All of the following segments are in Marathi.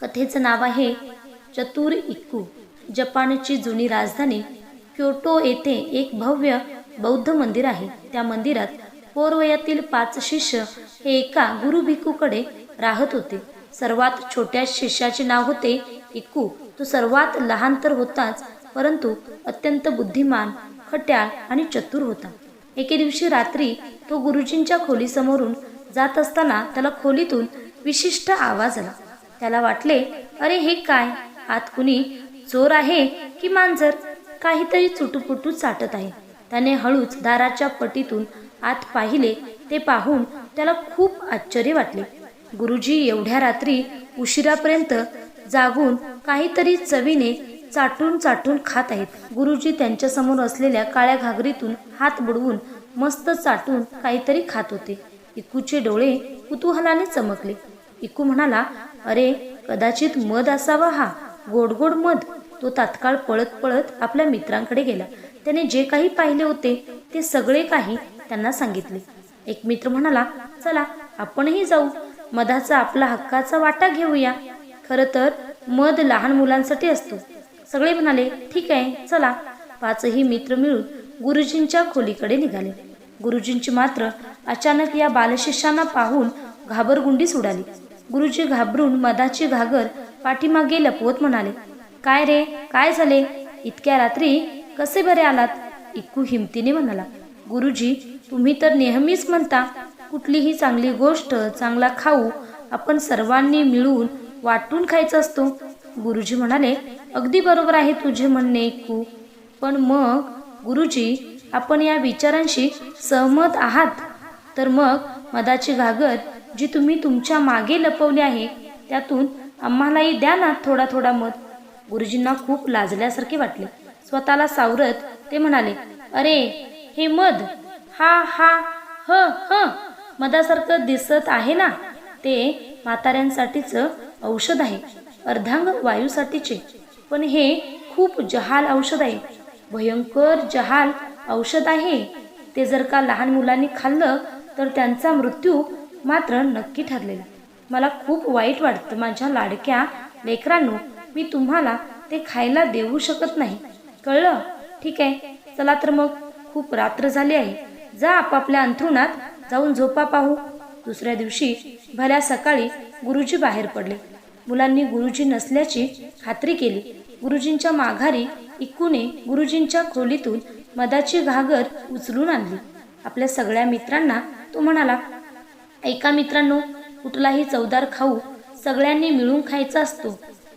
कथेचं नाव आहे चतुर इक्कू जपानची जुनी राजधानी क्योटो येथे एक भव्य बौद्ध मंदिर आहे. त्या मंदिरात पोरवयातील पाच शिष्य हे एका गुरु भिकूकडे राहत होते. सर्वात छोट्या शिष्याचे नाव होते इक्कू. तो सर्वात लहान तर होताच परंतु अत्यंत बुद्धिमान खट्याळ आणि चतुर होता. एके दिवशी रात्री तो गुरुजींच्या खोलीसमोरून जात असताना त्याला खोलीतून विशिष्ट आवाज आला. त्याला वाटले अरे हे काय? आत कुणी चोर आहे की मांजर? काहीतरी चुटुपुटू चाटत आहे. त्याने हळूच दाराच्या पटीतून आत पाहिले ते पाहून त्याला खूप आश्चर्य वाटले. गुरुजी एवढ्या रात्री उशिरापर्यंत जागून काहीतरी चवीने चाटून चाटून खात आहेत. गुरुजी त्यांच्यासमोर असलेल्या काळ्या घागरीतून हात बुडवून मस्त चाटून काहीतरी खात होते. इकूचे डोळे कुतूहलाने चमकले. इकू म्हणाला अरे कदाचित मध असावा हा. गोड गोड मध. तो तात्काळ पळत पळत आपल्या मित्रांकडे गेला. त्याने जे काही पाहिले होते ते सगळे काही त्यांना सांगितले. एक मित्र म्हणाला चला आपणही जाऊ. मधाचा आपला हक्काचा वाटा घेऊया. खरं तर मध लहान मुलांसाठी असतो. सगळे म्हणाले ठीक आहे चला. पाचही मित्र मिळून गुरुजींच्या खोलीकडे निघाले. गुरुजींची मात्र अचानक या बालशिष्यांना पाहून घाबरगुंडी सोडाली. गुरुजी घाबरून मधाची घागर पाठीमागे लपवत म्हणाले काय रे? काय झाले? इतक्या रात्री कसे बरे आलात? इक्कू हिमतीने म्हणाला गुरुजी तुम्ही तर नेहमीच म्हणता कुठलीही चांगली गोष्ट चांगला खाऊ आपण सर्वांनी मिळून वाटून खायचा असतो. गुरुजी म्हणाले अगदी बरोबर आहे तुझे म्हणणे इक्कू. पण मग गुरुजी आपण या विचारांशी सहमत आहात? तर मग मदाची घागर जी तुम्ही तुमच्या मागे लपवली आहे त्यातून आम्हालाही द्या ना थोडा थोडा मध. गुरुजींना खूप लाजल्यासारखे वाटले. स्वतःला सावरत ते म्हणाले अरे हे मध. हा हा ह ह. मधासारखं दिसत आहे ना? ते म्हाताऱ्यांसाठीच औषध आहे. अर्धांग वायूसाठीचे. पण हे खूप जहाल औषध आहे. भयंकर जहाल औषध आहे. ते जर का लहान मुलांनी खाल्लं तर त्यांचा मृत्यू मात्र नक्की ठरलेला. मला खूप वाईट वाटतं माझ्या लाडक्या लेकरांनो मी तुम्हाला ते खायला देऊ शकत नाही. कळलं? ठीक आहे. चला तर मग. खूप रात्र झाली आहे. जा आपापल्या अंथरुणात जाऊन झोपा पाहू. दुसऱ्या दिवशी भल्या सकाळी गुरुजी बाहेर पडले. मुलांनी गुरुजी नसल्याची खात्री केली. गुरुजींच्या माघारी इक्कूने गुरुजींच्या खोलीतून मधाची घागर उचलून आणली. आपल्या सगळ्या मित्रांना तो म्हणाला एका मित्रांनो कुठलाही चवदार खाऊ सगळ्यांनी मिळून खायचा असतो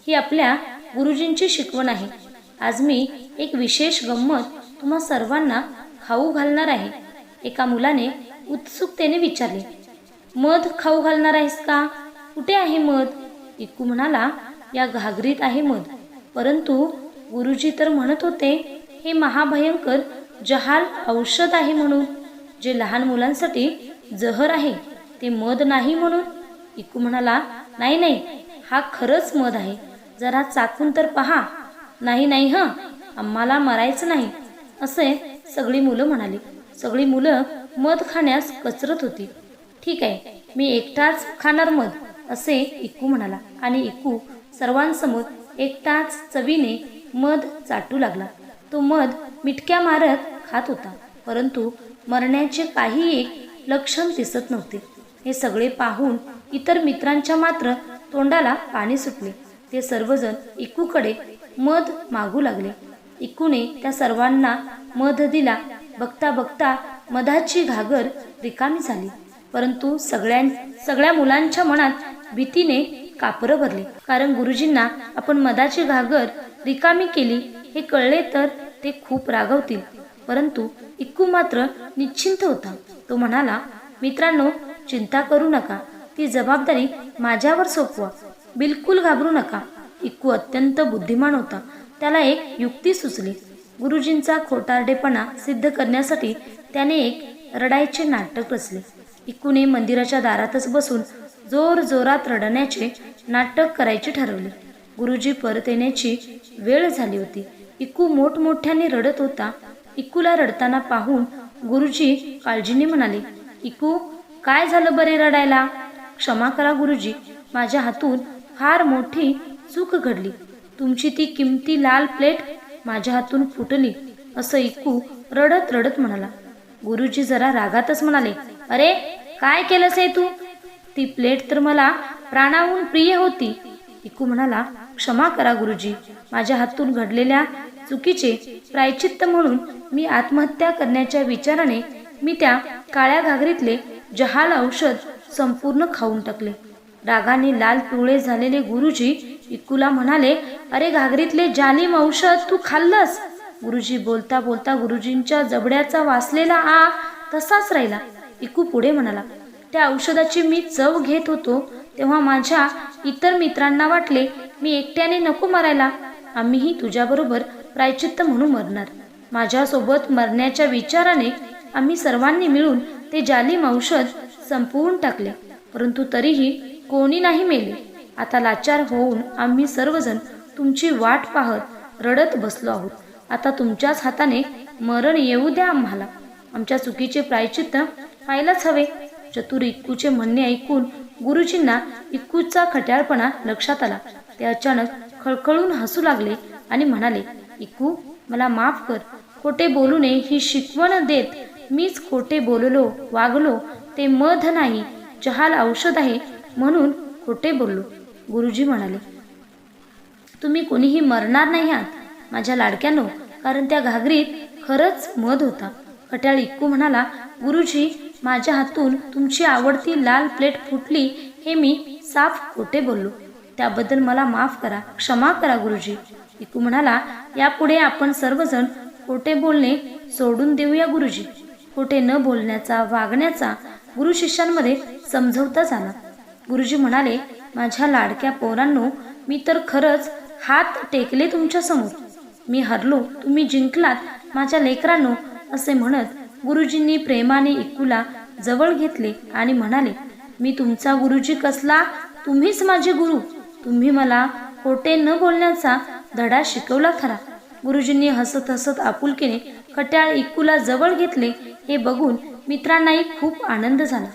ही आपल्या गुरुजींची शिकवण आहे. आज मी एक विशेष गंमत तुम्हा सर्वांना खाऊ घालणार आहे. एका मुलाने उत्सुकतेने विचारले मध खाऊ घालणार आहेस का? कुठे आहे मध? इक्कू म्हणाला या घागरीत आहे मध. परंतु गुरुजी तर म्हणत होते हे महाभयंकर जहाल औषध आहे म्हणून जे लहान मुलांसाठी जहर आहे. ते मध नाही म्हणून? इक्कू म्हणाला नाही नाही हा खरंच मध आहे. जरा चाकून तर पहा. नाही नाही हं आम्हाला मरायचं नाही. असे सगळी मुलं म्हणाली. सगळी मुलं मध खाण्यास कचरत होती. ठीक आहे मी एकटाच खाणार मध असे इक्कू म्हणाला. आणि इक्कू सर्वांसमोर एकटाच चवीने मध चाटू लागला. तो मध मिटक्या मारत खात होता. परंतु मरण्याचे काही एक लक्षण दिसत नव्हते. हे सगळे पाहून इतर मित्रांच्या मात्र तोंडाला पाणी सुटले. ते सर्वजण इकूकडे मध मागू लागले. इक्कूने त्या सर्वांना मध दिला. बघता बघता मधाची घागर रिकामी झाली. परंतु सगळ्यां सगळ्या मुलांच्या मनात भीतीने कापरं भरले. कारण गुरुजींना आपण मधाची घागर रिकामी केली हे कळले तर ते खूप रागवतील. परंतु इक्कू मात्र निश्चिंत होता. तो म्हणाला मित्रांनो चिंता करू नका. ती जबाबदारी माझ्यावर सोपवा. बिलकुल घाबरू नका. इक्कू अत्यंत बुद्धिमान होता. त्याला एक युक्ती सुचली. गुरुजींचा खोटारडेपणा सिद्ध करण्यासाठी त्याने एक रडायचे नाटक रचले. इक्कूने मंदिराच्या दारातच बसून जोर जोरात रडण्याचे नाटक करायचे ठरवले. गुरुजी परत येण्याची वेळ झाली होती. इक्कू मोठमोठ्याने रडत होता. इक्कूला रडताना पाहून गुरुजी काळजीने म्हणाले इकू काय झालं बरे रडायला? क्षमा करा गुरुजी माझ्या हातून फार मोठी चूक घडली. तुमची ती किमती लाल प्लेट माझ्या हातून फुटली असं ऐकू रडत रडत म्हणाला. गुरुजी जरा रागातच म्हणाले अरे काय केलंस आहे तू? ती प्लेट तर मला प्राणाहून प्रिय होती. इकू म्हणाला क्षमा करा गुरुजी माझ्या हातून घडलेल्या चुकीचे प्रायचित्त म्हणून मी आत्महत्या करण्याच्या विचाराने मी त्या काळ्या घागरीतले जहाल औषध संपूर्ण खाऊन टाकले. रागाने लाल पिवळे झालेले गुरुजी इक्कूला म्हणाले अरे घागरीतले जालिम औषध तू खाल्लंस? गुरुजी बोलता बोलता गुरुजींच्या जबड्याचा वासलेला आ तसाच राहिला. इकू पुढे म्हणाला त्या औषधाची मी चव घेत होतो तेव्हा माझ्या इतर मित्रांना वाटले मी एकट्याने नको मरायला. आम्हीही तुझ्याबरोबर प्रायचित्त म्हणून मरणार. माझ्यासोबत मरण्याच्या विचाराने आम्ही सर्वांनी मिळून ते जालिम औषध संपवून टाकले. परंतु तरीही कोणी नाही मेले. आता लाचार होऊन आम्ही सर्वजण तुमची वाट पाहत रडत बसलो आहोत. आता तुमच्याच हाताने मरण येऊ द्या आम्हाला. आमच्या चुकीचे प्रायचित्त व्हायलाच हवे. चतुर इक्कूचे म्हणणे ऐकून गुरुजींना इक्कूचा खट्याळपणा लक्षात आला. ते अचानक खळखळून हसू लागले आणि म्हणाले इक्कू मला माफ कर. खोटे बोलू नये ही शिकवण देत मीच खोटे बोललो वागलो ते मध नाही जहाल औषध आहे म्हणून खोटे बोललो. गुरुजी म्हणाले तुम्ही कोणीही मरणार नाही आहात माझ्या लाडक्यानो. कारण त्या घागरीत खरंच मध होता. खट्याळ इक्कू म्हणाला गुरुजी माझ्या हातून तुमची आवडती लाल प्लेट फुटली हे मी साफ खोटे बोललो. त्याबद्दल मला माफ करा क्षमा करा गुरुजी. इकू म्हणाला यापुढे आपण सर्वजण खोटे बोलणे सोडून देऊया गुरुजी. खोटे न बोलण्याचा वागण्याचा गुरु शिष्यांमध्ये समजवता झाला गुरुजी म्हणाले माझ्या लाडक्या पोरांनो मी तर खरंच हात टेकले तुमच्यासमोर. मी हरलो तुम्ही जिंकलात माझ्या लेकरांनो असे म्हणत गुरुजींनी प्रेमाने इक्कूला जवळ घेतले आणि म्हणाले मी तुमचा गुरुजी कसला? तुम्हीच माझे गुरु. तुम्ही मला खोटे न बोलण्याचा धडा शिकवला खरा. गुरुजींनी हसत हसत आपुलकीने खट्याळ इक्कूला जवळ घेतले हे बघून मित्रांनाही खूप आनंद झाला.